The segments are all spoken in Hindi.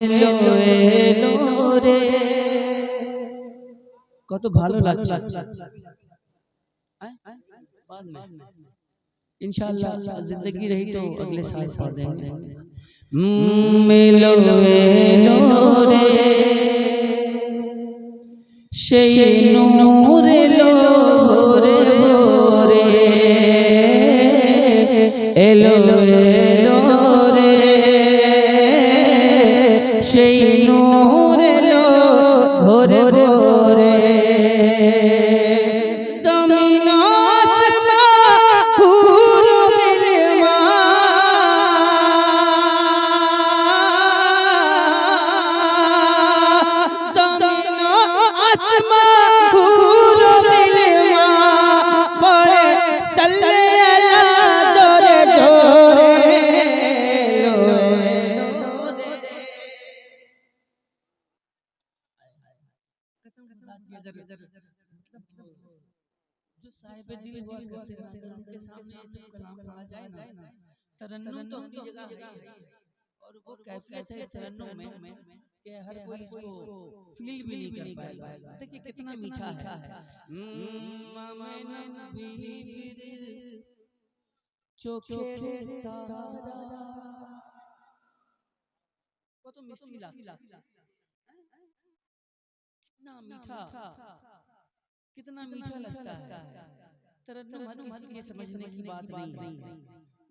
এলো এলো রে কত ভালো লাগছে बाद में इंशाल्लाह जिंदगी रही तो अगले साल पढ़ देंगे মেলো এলো রে সেই নূর এলো ভোরে ভোরে এলো এলো jugadores, अदर मतलब जो साहिब दिल हुआ करते हैं उनके सामने ये सब कलाम पढ़ा जाए ना। तरन्नुम तो अपनी जगह है और वो कैफियत है तरन्नुम में कि हर कोई इसको फील भी नहीं कर पाएगा। देखिए कितना मीठा है। चोखेरे तारा को तो मिस्टी लगता कितना मीठा। कितना मीठा लगता है। तरन्नुम हर किसी के समझने की बात नहीं। है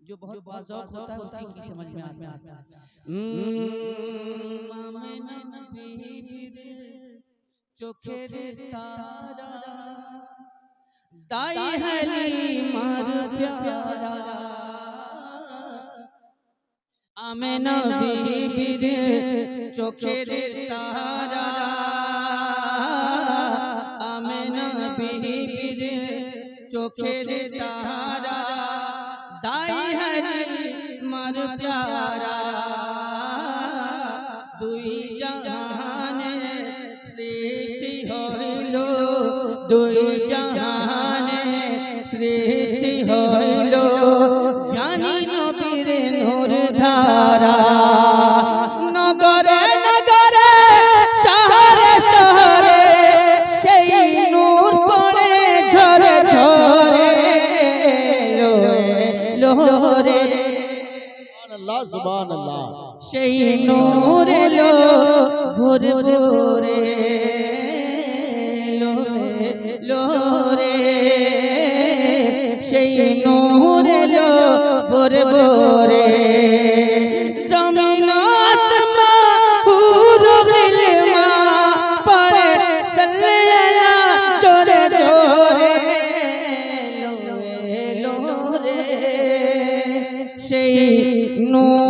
जो बहुत बाजौक होता है उसी की समझ में आता है। हम्म। चोखे रे तारा। दाई हली मार प्यारा। आमे नबी बिर चोखे रे तारा। खेर तारा दाई हरी मर प्यारा। दुई जहान सृष्टि लो दुई जहान सृष्टि সেই নূর এলো ভোরে ভোরে লোরে লোরে সেই নূর লো ভোরে ভোরে No.